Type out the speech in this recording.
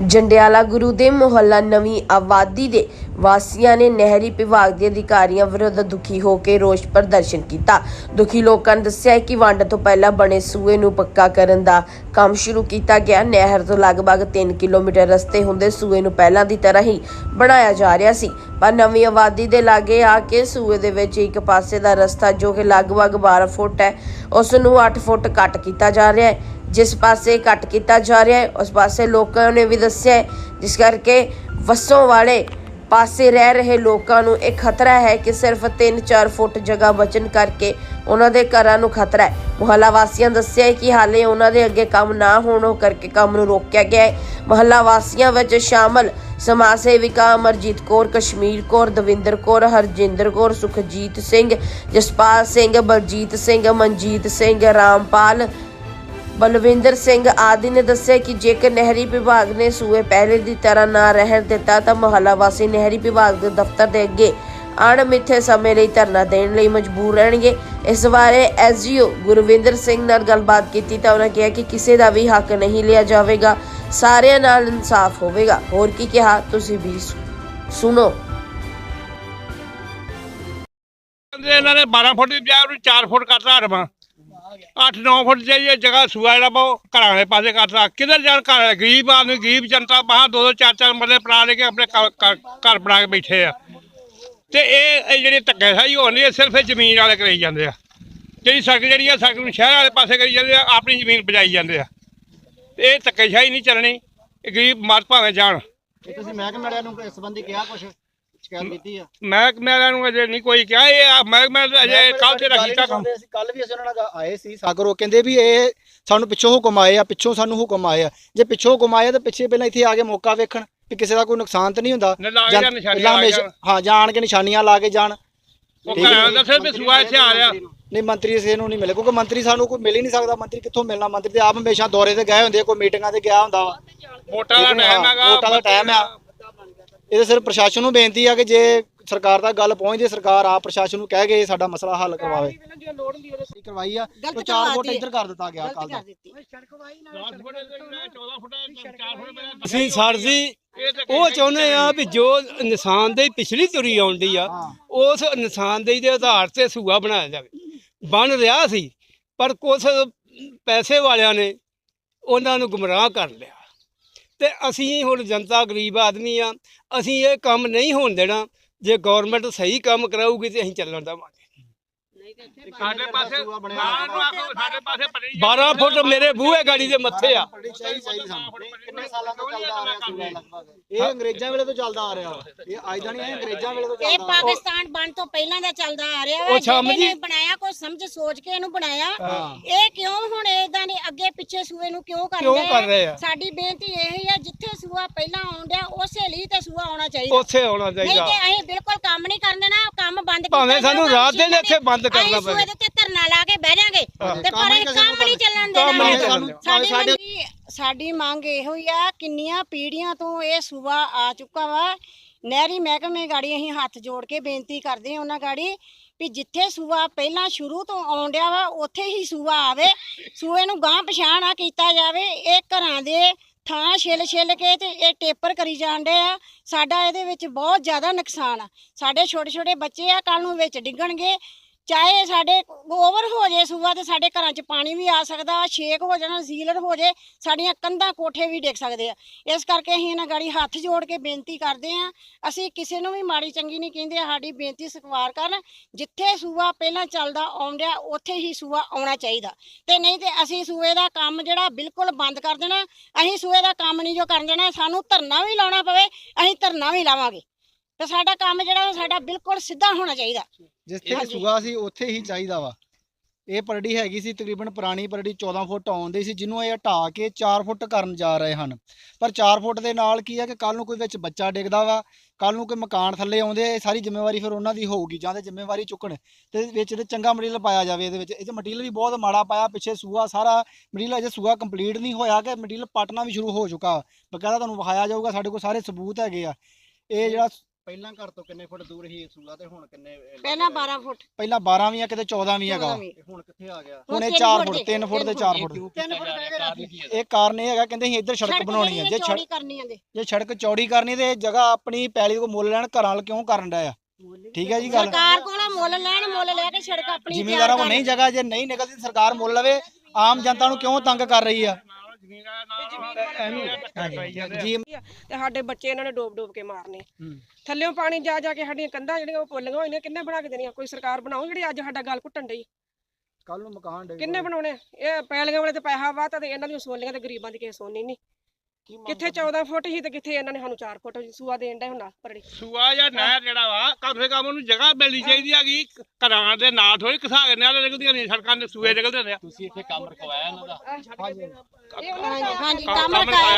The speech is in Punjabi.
ਜੰਡਿਆਲਾ ਗੁਰੂ ਦੇ ਮੁਹੱਲਾ ਨਵੀਂ ਆਬਾਦੀ ਦੇ ਵਾਸੀਆਂ ਨੇ ਨਹਿਰੀ ਵਿਭਾਗ ਦੇ ਅਧਿਕਾਰੀਆਂ ਵਿਰੁੱਧ ਦੁਖੀ ਹੋ ਕੇ ਰੋਸ ਪ੍ਰਦਰਸ਼ਨ ਕੀਤਾ। ਦੁਖੀ ਲੋਕਾਂ ਨੇ ਦੱਸਿਆ ਹੈ ਕਿ ਵੰਡ ਤੋਂ ਪਹਿਲਾਂ ਬਣੇ ਸੂਏ ਨੂੰ ਪੱਕਾ ਕਰਨ ਦਾ ਕੰਮ ਸ਼ੁਰੂ ਕੀਤਾ ਗਿਆ। ਨਹਿਰ ਤੋਂ ਲਗਭਗ 3 ਕਿਲੋਮੀਟਰ ਰਸਤੇ ਹੁੰਦੇ ਸੂਏ ਨੂੰ ਪਹਿਲਾਂ ਦੀ ਤਰ੍ਹਾਂ ਹੀ ਬਣਾਇਆ ਜਾ ਰਿਹਾ ਸੀ। ਪਰ ਨਵੀਂ ਆਬਾਦੀ ਦੇ ਲਾਗੇ ਆ ਕੇ ਸੂਏ ਦੇ ਵਿੱਚ ਇੱਕ ਪਾਸੇ ਦਾ ਰਸਤਾ ਜੋ ਕਿ ਲਗਭਗ 12 ਫੁੱਟ ਹੈ, ਉਸ ਨੂੰ 8 ਫੁੱਟ ਕੱਟ ਕੀਤਾ ਜਾ ਰਿਹਾ ਹੈ। ਜਿਸ ਪਾਸੇ ਕੱਟ ਕੀਤਾ ਜਾ ਰਿਹਾ ਹੈ, ਉਸ ਪਾਸੇ ਲੋਕਾਂ ਨੇ ਵੀ ਦੱਸਿਆ ਹੈ, ਜਿਸ ਕਰਕੇ ਵਸੋਂ ਵਾਲੇ ਪਾਸੇ ਰਹਿ ਰਹੇ ਲੋਕਾਂ ਨੂੰ ਇਹ ਖਤਰਾ ਹੈ ਕਿ ਸਿਰਫ 3-4 ਫੁੱਟ ਜਗ੍ਹਾ ਬਚਣ ਕਰਕੇ ਉਹਨਾਂ ਦੇ ਘਰਾਂ ਨੂੰ ਖਤਰਾ ਹੈ। ਮੁਹੱਲਾ ਵਾਸੀਆਂ ਦੱਸਿਆ ਹੈ ਕਿ ਹਾਲੇ ਉਹਨਾਂ ਦੇ ਅੱਗੇ ਕੰਮ ਨਾ ਹੋਣੋਂ ਕਰਕੇ ਕੰਮ ਨੂੰ ਰੋਕਿਆ ਗਿਆ ਹੈ। ਮੁਹੱਲਾ ਵਾਸੀਆਂ ਵਿੱਚ ਸ਼ਾਮਲ ਸਮਾਜ ਸੇਵਿਕਾ ਅਮਰਜੀਤ ਕੌਰ, ਕਸ਼ਮੀਰ ਕੌਰ, ਦਵਿੰਦਰ ਕੌਰ, ਹਰਜਿੰਦਰ ਕੌਰ, ਸੁਖਜੀਤ ਸਿੰਘ, ਜਸਪਾਲ ਸਿੰਘ, ਬਲਜੀਤ ਸਿੰਘ, ਮਨਜੀਤ ਸਿੰਘ, ਰਾਮਪਾਲ ਬਲਵਿੰਦਰ ਸਿੰਘ ਆਦਿ ਨੇ ਦੱਸਿਆ ਕਿ ਜੇਕਰ ਨਹਿਰੀ ਵਿਭਾਗ ਨੇ ਸੂਏ ਪਹਿਲੇ ਦੀ ਤਰ੍ਹਾਂ ਨਾ ਰਹਿਣ ਦਿੱਤਾ ਤਾਂ ਮੁਹੱਲਾ ਵਾਸੀ ਨਹਿਰੀ ਵਿਭਾਗ ਦੇ ਦਫ਼ਤਰ ਦੇ ਅੱਗੇ ਅਣਮਿੱਥੇ ਸਮੇਂ ਲਈ ਧਰਨਾ ਦੇਣ ਲਈ ਮਜਬੂਰ ਰਹਿਣਗੇ। ਇਸ ਬਾਰੇ ਐਸਜੀਓ ਗੁਰਵਿੰਦਰ ਸਿੰਘ ਨਾਲ ਗੱਲਬਾਤ ਕੀਤੀ ਤਾਂ ਉਹਨਾਂ ਕਿਹਾ ਕਿ ਕਿਸੇ ਦਾ ਵੀ ਹੱਕ ਨਹੀਂ ਲਿਆ ਜਾਵੇਗਾ। ਸਾਰਿਆਂ ਨਾਲ ਇਨਸਾਫ ਹੋਵੇਗਾ। ਹੋਰ ਕੀ ਕਿਹਾ ਤੁਸੀਂ ਵੀ ਸੁਣੋ। ਇਹਨਾਂ ਨੇ 12 ਫੁੱਟ ਦੀ ਬਜਾਏ ਉਹਨੂੰ 4 ਫੁੱਟ ਕਰਤਾ ਹਰਮਾ 8-9 ਫੁੱਟ ਜਿਹੜੀ ਜਗ੍ਹਾ ਸੂਆ ਜਿਹੜਾ ਵਾ ਘਰਾਂ ਦੇ ਪਾਸੇ ਕਰਤਾ ਕਿੱਧਰ ਜਾਣ ਘਰ ਗਰੀਬ ਆਦਮੀ, ਗਰੀਬ ਜਨਤਾ, ਬਾਹਰ ਦੋ ਦੋ ਚਾਰ ਚਾਰ ਮਰਲੇ ਬਣਾ ਲੈ ਕੇ ਆਪਣੇ ਘਰ- ਬਣਾ ਕੇ ਬੈਠੇ ਆ। ਤੇ ਇਹ ਇਹ ਜਿਹੜੀ ਧੱਕੇ ਸਾਈ ਹੋਣੀ ਇਹ ਸਿਰਫ ਜ਼ਮੀਨ ਵਾਲੇ ਕਰਾਈ ਜਾਂਦੇ ਆ। ਜਿਹੜੀ ਸੜਕ ਜਿਹੜੀ ਆ, ਸੜਕ ਨੂੰ ਸ਼ਹਿਰ ਵਾਲੇ ਪਾਸੇ ਕਰੀ ਜਾਂਦੇ ਆ, ਆਪਣੀ ਜ਼ਮੀਨ ਬਜਾਈ ਜਾਂਦੇ ਆ। ਤੇ ਇਹ ਧੱਕੇਸ਼ਾਹੀ ਨਹੀਂ ਚੱਲਣੀ, ਇਹ ਗਰੀਬ ਮਰ ਭਾਵੇਂ ਜਾਣ। ਤੁਸੀਂ ਮਹਿਕਮੇ ਵਾਲਿਆਂ ਨੂੰ ਇਸ ਸੰਬੰਧੀ ਕਿਹਾ ਕੁਝ ਸ਼ਿਕਾਇਤ ਕੀਤੀ ਆ? ਮੈਂ ਮੈਂ ਨੂੰ ਅਜੇ ਨਹੀਂ ਕੋਈ ਕਿਹਾ ਇਹ ਮੈਂ ਮੈਂ ਅਜੇ ਕੱਲ ਤੇ ਕੀਤਾ ਕੰਮ ਅਸੀਂ ਕੱਲ ਵੀ ਅਸੀਂ ਉਹਨਾਂ ਨਾਲ ਆਏ ਸੀ ਸਾਗਰੋ ਕਹਿੰਦੇ ਵੀ ਇਹ ਸਾਨੂੰ ਪਿੱਛੋਂ ਹੁਕਮ ਆਏ ਆ ਪਿੱਛੋਂ ਸਾਨੂੰ ਹੁਕਮ ਆਏ ਆ। ਜੇ ਪਿੱਛੋਂ ਹੁਕਮ ਆਏ ਆ ਤਾਂ ਪਿੱਛੇ ਪਹਿਲਾਂ ਇੱਥੇ ਆ ਕੇ ਮੌਕਾ ਵੇਖਣ ਵੀ ਕਿਸੇ ਦਾ ਕੋਈ ਨੁਕਸਾਨ ਤਾਂ ਨਹੀਂ ਹੁੰਦਾ। ਕੇ ਜਾਂ- ਕੇ ਹਮੇਸ਼ਾ- ਹਾਂ ਜਾਣ ਕੇ ਨਿਸ਼ਾਨੀਆਂ ਲਾ ਕੇ ਜਾਣ। ਉਹ ਠੀਕ ਹੈ। ਘਰਾਂ ਦਾ ਸਿਰ ਵੀ ਸੂਆ ਇੱਥੇ ਆ ਰਿਹਾ। ਨਹੀਂ ਮੰਤਰੀ ਸੇ ਨੂੰ ਨਹੀਂ ਮਿਲੇ ਕਿਉਂਕਿ ਮੰਤਰੀ ਸਾਨੂੰ ਕੋਈ ਮਿਲ ਹੀ ਨਹੀਂ ਸਕਦਾ। ਮੰਤਰੀ ਕਿੱਥੋਂ ਮਿਲਣਾ? ਮੰਤਰੀ ਤੇ ਆਪ ਹਮੇਸ਼ਾ ਦੌਰੇ ਤੇ ਗਏ ਹੁੰਦੇ ਆ, ਕੋਈ ਮੀਟਿੰਗਾਂ ਤੇ ਗਿਆ ਹੁੰਦਾ ਵਾ। ਵੋਟਾਂ ਦਾ ਟਾਈਮ ਹੈਗਾ ਵੋਟਾਂ ਦਾ ਟਾਈਮ ਆ। ਇਹਦੇ ਸਿਰ ਪ੍ਰਸ਼ਾਸਨ ਨੂੰ ਬੇਨਤੀ ਆ ਕਿ ਜੇ ਸਰਕਾਰ ਤੱਕ ਗੱਲ ਪਹੁੰਚਦੀ ਸਰਕਾਰ ਆ ਪ੍ਰਸ਼ਾਸਨ ਨੂੰ ਕਹਿ ਕੇ ਸਾਡਾ ਮਸਲਾ ਹੱਲ ਕਰਵਾਵੇ। ਕਰਵਾਈ ਆ। ਉਹ 4 ਫੁੱਟ ਇੱਧਰ ਕਰ ਦਿੱਤਾ ਗਿਆ ਕੱਲ ਦਾ। ਅਸੀਂ ਸਰ ਜੀ ਉਹ ਚਾਹੁੰਦੇ ਆ ਵੀ ਜੋ ਨਿਸ਼ਾਨਦੇਹੀ ਪਿਛਲੀ ਤੁਰੀ ਆਉਂਦੀ ਆ ਉਸ ਨਿਸ਼ਾਨਦੇਹੀ ਦੇ ਆਧਾਰ ਤੇ ਸੂਆ ਬਣਾਇਆ ਜਾਵੇ। ਬਣ ਰਿਹਾ ਸੀ ਪਰ ਕੁਝ ਪੈਸੇ ਵਾਲਿਆਂ ਨੇ ਉਹਨਾਂ ਨੂੰ ਗੁੰਮਰਾਹ ਕਰ ਲਿਆ। ਤੇ ਅਸੀਂ ਹੁਣ ਜਨਤਾ ਗਰੀਬ ਆਦਮੀ ਆ, ਅਸੀਂ ਇਹ ਕੰਮ ਨਹੀਂ ਹੋਣ ਦੇਣਾ, ਜੇ ਗਵਰਨਮੈਂਟ ਸਹੀ ਕੰਮ ਕਰਾਊਗੀ ਤੇ ਅਸੀਂ ਚੱਲਣ ਦੇਵਾਂਗੇ। ਸਾਡੇ ਪਾਸੇ ਬਾਹਰ ਨੂੰ ਆਖੋ ਸਾਡੇ ਪਾਸੇ ਪੜੀ 12 ਫੁੱਟ ਮੇਰੇ ਬੂਹੇ ਗਾੜੀ ਦੇ ਮੱਥੇ ਆ। ਬੜੀ ਚਾਹੀ ਚਾਹੀ ਸਾਨੂੰ। ਕਿੰਨੇ ਸਾਲਾਂ ਤੋਂ ਚੱਲਦਾ ਆ ਰਿਹਾ ਸੂਬਾ ਲਗਭਗ? ਇਹ ਅੰਗਰੇਜ਼ਾਂ ਵੇਲੇ ਤੋਂ ਚੱਲਦਾ ਆ ਰਿਹਾ ਵਾ। ਇਹ ਅੱਜ ਦਾ ਨਹੀਂ ਇਹ ਅੰਗਰੇਜ਼ਾਂ ਵੇਲੇ ਤੋਂ ਇਹ ਚੱਲਦਾ ਆ ਰਿਹਾ। ਪਾਕਿਸਤਾਨ ਬਣ ਤੋਂ ਪਹਿਲਾਂ ਦਾ ਚੱਲਦਾ ਆ ਰਿਹਾ ਵਾ। ਜਿਹਨੇ ਬਣਾਇਆ ਕੋਈ ਸਮਝ ਸੋਚ ਕੇ ਇਹਨੂੰ ਬਣਾਇਆ। ਇਹ ਕਿਉਂ ਹੁਣ ਇਦਾਂ ਦੇ ਅੱਗੇ ਪਿੱਛੇ ਸੂਏ ਨੂੰ ਕਿਉਂ ਕਰ ਰਹੇ ਆ? ਸਾਡੀ ਬੇਨਤੀ ਇਹ ਹੀ ਆ ਜਿੱਥੇ ਸੂਆ ਪਹਿਲਾਂ ਆਉਂਦਿਆ ਉਸੇ ਲਈ ਤੇ ਸੂਆ ਆਉਣਾ ਚਾਹੀਦਾ। ਉੱਥੇ ਆਉਣਾ ਨਹੀਂ ਚਾਹੀਦਾ ਤੇ ਅਸੀਂ ਬਿਲਕੁਲ ਕੰਮ ਨਹੀਂ ਕਰਨ ਦੇਣਾ ਕੰਮ ਬੰਦ ਕੀਤਾ ਭਾਵੇਂ ਸਾਨੂੰ ਜਾਊਗਾ, ਰਾਤ ਦਿਨ ਇੱਥੇ ਬੰਦ ਕਰਨਾ ਅਸੀਂ ਸੂਏ ਪਵੇ। ਦੇ ਉੱਤੇ ਧਰਨਾ ਲਾ ਕੇ ਬਹਿ ਜਾਾਂਗੇ ਤੇ ਪਰ ਇਹ ਕੰਮ ਨਹੀਂ ਚੱਲਣ ਕੰਮ ਦੇਣਾ ਨਹੀਂ ਚੱਲਣ। ਸਾਡੀ ਸਾਡੇ- ਮੰਗੀ- ਸਾਡੀ ਮੰਗ ਇਹੋ ਹੀ ਆ ਕਿੰਨੀਆਂ ਪੀੜ੍ਹੀਆਂ ਤੋਂ ਇਹ ਸੂਬਾ ਆ ਚੁੱਕਾ ਵਾ। ਨਹਿਰੀ ਮਹਿਕਮੇ ਗਾੜੀ ਅਸੀਂ ਹੱਥ ਜੋੜ ਕੇ ਬੇਨਤੀ ਕਰਦੇ ਹਾਂ ਉਹਨਾਂ ਗਾੜੀ ਵੀ ਜਿੱਥੇ ਸੂਆ ਪਹਿਲਾਂ ਸ਼ੁਰੂ ਤੋਂ ਆਉਣ ਡਿਆ ਵਾ ਉੱਥੇ ਹੀ ਸੂਆ ਆਵੇ। ਸੂਏ ਨੂੰ ਗਾਂ ਪਛਾਣ ਆ ਕੀਤਾ ਜਾਵੇ। ਇਹ ਘਰਾਂ ਦੇ ਥਾਂ ਛਿੱਲ ਛਿੱਲ ਕੇ ਤੇ ਇਹ ਟੇਪਰ ਕਰੀ ਜਾਂਦੇ ਆ। ਸਾਡਾ ਇਹਦੇ ਵਿੱਚ ਬਹੁਤ ਜ਼ਿਆਦਾ ਨੁਕਸਾਨ ਆ। ਸਾਡੇ ਛੋਟੇ ਛੋਟੇ ਬੱਚੇ ਆ ਕੱਲ ਨੂੰ ਵਿੱਚ ਡਿੱਗਣਗੇ। ਚਾਹੇ ਸਾਡੇ ਓਵਰ ਹੋ ਜੇ ਸੂਆ ਤੇ ਸਾਡੇ ਘਰਾਂ 'ਚ ਪਾਣੀ ਵੀ ਆ ਸਕਦਾ, ਛੇਕ ਹੋ ਜਾਣਾ ਜ਼ੀਲਰ ਹੋ ਜੇ, ਸਾਡੀਆਂ ਕੰਧਾਂ ਕੋਠੇ ਵੀ ਡਿੱਗ ਸਕਦੇ ਆ। ਇਸ ਕਰਕੇ ਅਸੀਂ ਇਹਨਾਂ ਗਾੜੀ ਹੱਥ ਜੋੜ ਕੇ ਬੇਨਤੀ ਕਰਦੇ ਆ ਅਸੀਂ ਕਿਸੇ ਨੂੰ ਵੀ ਮਾੜੀ ਚੰਗੀ ਨਹੀਂ ਕਹਿੰਦੇ, ਸਾਡੀ ਬੇਨਤੀ ਸਤਿਕਾਰ ਕਰਨ, ਜਿੱਥੇ ਸੂਆ ਪਹਿਲਾਂ ਚੱਲਦਾ, ਆਉਂਦਿਆ ਉੱਥੇ ਹੀ ਸੂਆ ਆਉਣਾ ਚਾਹੀਦਾ। ਤੇ ਨਹੀਂ ਤੇ ਅਸੀਂ ਸੂਏ ਦਾ ਕੰਮ ਜਿਹੜਾ ਬਿਲਕੁਲ ਬੰਦ ਕਰ ਦੇਣਾ, ਅਸੀਂ ਸੂਏ ਦਾ ਕੰਮ ਨਹੀਂ ਜੋ ਕਰਨ ਦੇਣਾ ਸਾਨੂੰ ਧਰਨਾ ਵੀ ਲਾਉਣਾ ਪਵੇ, ਅਸੀਂ ਧਰਨਾ ਵੀ ਲਾਵਾਂਗੇ। ਤੇ ਸਾਡਾ ਕੰਮ ਜਿਹੜਾ ਉਹ ਸਾਡਾ ਬਿਲਕੁਲ ਸਿੱਧਾ ਹੋਣਾ ਚਾਹੀਦਾ। ਜਿੱਥੇ ਕਿ ਸੁਗਾ ਸੀ ਉੱਥੇ ਹੀ ਚਾਹੀਦਾ ਵਾ। ਇਹ ਪਰੜੀ ਹੈਗੀ ਸੀ ਤਕਰੀਬਨ ਪੁਰਾਣੀ ਪਰੜੀ 14 ਫੁੱਟ ਆਉਂਦੀ ਸੀ ਜਿਹਨੂੰ ਇਹ ਹਟਾ ਕੇ 4 ਫੁੱਟ ਕਰਨ ਜਾ ਰਹੇ ਹਨ। ਪਰ 4 ਫੁੱਟ ਦੇ ਨਾਲ ਕੀ ਹੈ ਕਿ ਕੱਲ ਨੂੰ ਕੋਈ ਵਿੱਚ ਬੱਚਾ ਡਿੱਗਦਾ ਵਾ ਕੱਲ ਨੂੰ ਕੋਈ ਮਕਾਨ ਥੱਲੇ ਆਉਂਦੇ ਆ, ਇਹ ਸਾਰੀ ਜ਼ਿੰਮੇਵਾਰੀ ਫਿਰ ਉਹਨਾਂ ਦੀ ਹੋਊਗੀ ਜਾਂ ਤੇ ਜ਼ਿੰਮੇਵਾਰੀ ਚੁੱਕਣ। ਤੇ ਵਿੱਚ ਤੇ ਚੰਗਾ ਮਟੀਰੀਅਲ ਪਾਇਆ ਜਾਵੇ ਇਹਦੇ ਵਿੱਚ। ਇਹ 'ਚ ਮਟੀਰੀਅਲ ਵੀ ਬਹੁਤ ਮਾੜਾ ਪਾਇਆ ਪਿੱਛੇ ਸੂਆ ਸਾਰਾ ਮਟੀਰੀਅਲ ਅਜੇ ਸੂਆ ਕੰਪਲੀਟ ਨਹੀਂ ਹੋਇਆ ਕਿ ਮਟੀਰੀਅਲ ਪਟਣਾ ਵੀ ਸ਼ੁਰੂ ਹੋ ਚੁੱਕਾ। ਬਕਾਇਦਾ ਤੁਹਾਨੂੰ ਵਿਖਾਇਆ ਜਾਊਗਾ ਸਾਡੇ ਕੋਲ ਸਾਰੇ ਸਬੂਤ ਹੈਗੇ ਆ। ਇਹ ਜਿਹੜਾ ਪਹਿਲਾਂ ਘਰ ਤੋਂ ਕਿੰਨੇ ਫੁੱਟ ਦੂਰ ਸੀ ਸੂਆ ਤੇ ਹੁਣ ਕਿੰਨੇ ਪਹਿਲਾਂ 12 ਫੁੱਟ। ਪਹਿਲਾਂ 12 ਵੀ ਆ ਕਿਤੇ 14 ਵੀ ਹੈਗਾ। 14 ਵੀ। ਹੁਣ ਕਿੱਥੇ ਆ ਗਿਆ? ਹੁਣ ਇਹ ਤਿੰਨ 4 ਫੁੱਟ ਫੁੱਟ ਦੇ, 3 ਫੁੱਟ ਤੇ ਤਿੰਨ 4 ਫੁੱਟ ਤਿੰਨ ਫੁੱਟ ਇਹ ਕਾਰਨ ਇਹ ਹੈਗਾ ਕਹਿੰਦੇ ਅਸੀਂ ਇੱਧਰ ਸੜਕ ਬਣਾਉਣੀ ਹੈ ਜੇ ਚੌੜੀ ਸੜਕ ਕਰਨੀ ਆਂਦੇ ਜੇ ਸੜਕ ਚੌੜੀ ਕਰਨੀ ਤੇ ਇਹ ਜਗ੍ਹਾ ਆਪਣੀ ਪੈਲੀ ਕੋ ਮੁੱਲ ਲੈਣ ਘਰਾਂ ਵਾਲ ਕਿਉਂ ਕਰਨ ਡਿਆ ਆ? ਠੀਕ ਹੈ ਜੀ ਗੱਲ। ਸਰਕਾਰ ਕੋਲੋਂ ਮੁੱਲ ਲੈਣ ਮੁੱਲ ਲੈ ਕੇ ਸੜਕ ਆਪਣੀ ਤਿਆਰ ਜ਼ਿਮੀਂਦਾਰਾਂ ਕੋਲ ਕਰਨ। ਨਹੀਂ ਜਗ੍ਹਾ ਜੇ ਨਹੀਂ ਨਿਕਲਦੀ ਸਰਕਾਰ ਮੁੱਲ ਲਵੇ ਆਮ ਜਨਤਾ ਨੂੰ ਕਿਉਂ ਤੰਗ ਕਰ ਰਹੀ ਆ? ਜੀ ਤੇ ਸਾਡੇ ਬੱਚੇ ਇਹਨਾਂ ਨੇ ਡੋਬ ਡੋਬ ਕੇ ਮਾਰਨੇ। ਹੂੰ। ਥੱਲਿਓਂ ਪਾਣੀ ਜਾ ਜਾ ਕੇ ਸਾਡੀਆਂ ਕੰਧਾਂ ਜਿਹੜੀਆਂ ਉਹ ਪੁੱਲੀਆਂ ਹੋਈਆਂ ਕਿੰਨੇ ਬਣਾ ਕੇ ਦੇਣੀਆਂ? ਕੋਈ ਸਰਕਾਰ ਬਣਾਓ ਜਿਹੜੀ ਅੱਜ ਸਾਡਾ ਗੱਲ ਘੁੱਟਣ ਡਈ? ਕੱਲ ਨੂੰ ਮਕਾਨ ਡੇ ਕਿੰਨੇ ਬਣਾਉਣੇ? ਇਹ ਪੈਲੀਆਂ ਵਾਲੇ ਤੇ ਪੈਸਾ ਵਾਤਾ ਤੇ ਇਹਨਾਂ ਦੀਆਂ ਸੋਲੀਆਂ ਤੇ ਗਰੀਬਾਂ ਦੀ ਕਿਸੇ ਸੋਨੀ ਨਹੀਂ ਕਿੱਥੇ 14 ਫੁੱਟ ਸੀ ਤੇ ਕਿੱਥੇ ਇਹਨਾਂ ਨੇ ਸਾਨੂੰ 4 ਫੁੱਟ ਸੂਆ ਦੇਣ ਦਾ ਹੁਣ ਪਰੜੀ ਸੂਆ ਜਾਂ ਨਹਿਰ ਜਿਹੜਾ ਵਾ ਕਮ ਸੇ ਕਮ ਉਹਨੂੰ ਜਗ੍ਹਾ ਮਿਲਣੀ ਚਾਹੀਦੀ ਹੈਗੀ। ਘਰਾਂ ਦੇ ਨਾਂ ਥੋੜੀ ਘਸਾ ਕੇ ਨਹਿਰ ਨਿਕਲਦੀਆਂ ਨਹੀਂ ਸੜਕਾਂ ਦੇ ਸੂਏ ਨਿਕਲਦੇ ਨੇ ਹਾਂਜੀ ਹਾਂਜੀ। ਕੰਮ ਕੰਮ ਰਕਾਇਆ